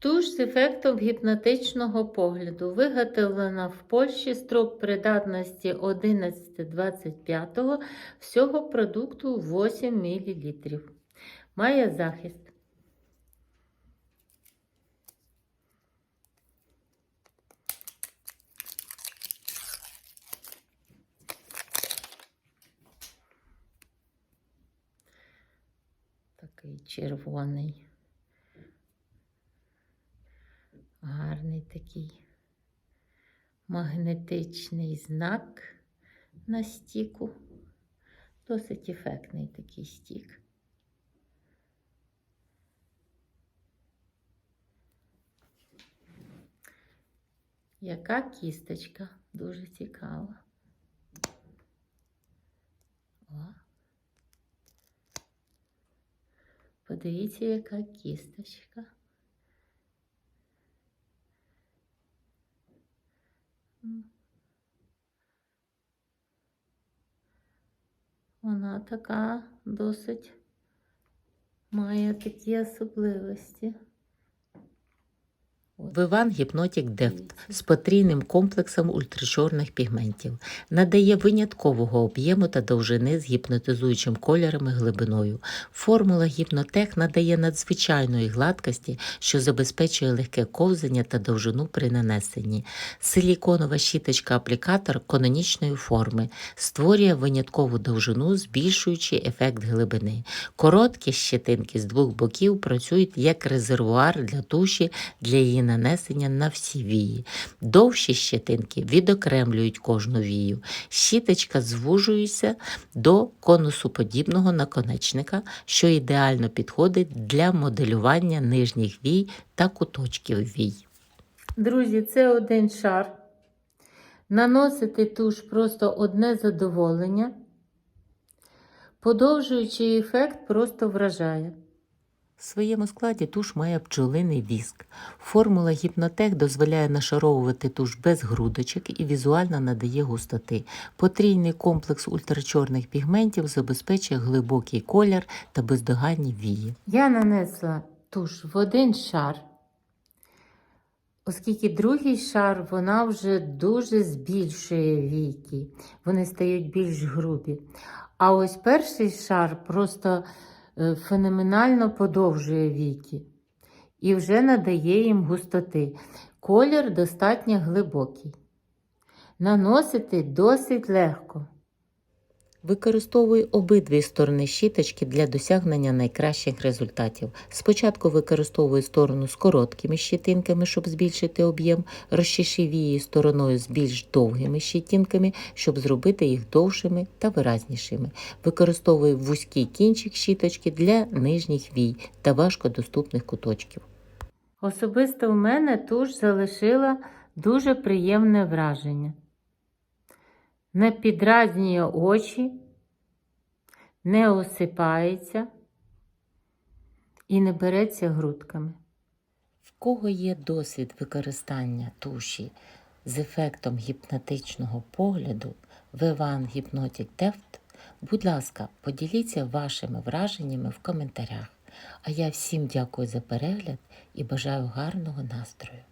Туш з ефектом гіпнотичного погляду виготовлена в Польщі строк придатності 11-25, всього продукту 8 мл. Має захист. Такий червоний. Гарний такий магнетичний знак на стіку. Досить ефектний такий стік. Яка кісточка? Дуже цікава. Подивіться, яка кісточка. Вона така досить має такі особливості. Виван Гіпнотік Дефт з потрійним комплексом ультрачорних пігментів надає виняткового об'єму та довжини з гіпнотизуючим кольором і глибиною. Формула Гіпнотех надає надзвичайної гладкості, що забезпечує легке ковзання та довжину при нанесенні. Силіконова щіточка-аплікатор канонічної форми створює виняткову довжину, збільшуючи ефект глибини. Короткі щетинки з двох боків працюють як резервуар для туші для її нанесення на всі вії. Довші щетинки відокремлюють кожну вію. Щіточка звужується до конусоподібного наконечника, що ідеально підходить для моделювання нижніх вій та куточків вій. Друзі, це один шар. Наносити туш просто одне задоволення. Подовжуючий ефект просто вражає. В своєму складі туш має бджолиний віск. Формула гіпнотех дозволяє нашаровувати туш без грудочок і візуально надає густоти. Потрійний комплекс ультрачорних пігментів забезпечує глибокий колір та бездоганні вії. Я нанесла туш в один шар, оскільки другий шар вона вже дуже збільшує віки, вони стають більш грубі. А ось перший шар просто феноменально подовжує віки і вже надає їм густоти. Колір достатньо глибокий. Наносити досить легко. Використовуй обидві сторони щіточки для досягнення найкращих результатів. Спочатку використовуй сторону з короткими щітинками, щоб збільшити об'єм, розчеши вії стороною з більш довгими щітинками, щоб зробити їх довшими та виразнішими. Використовуй вузький кінчик щіточки для нижніх вій та важкодоступних куточків. Особисто в мене туш залишила дуже приємне враження. Не підразнює очі, не осипається і не береться грудками. В кого є досвід використання туші з ефектом гіпнотичного погляду в Виван Hypnotic Deft, будь ласка, поділіться вашими враженнями в коментарях. А я всім дякую за перегляд і бажаю гарного настрою.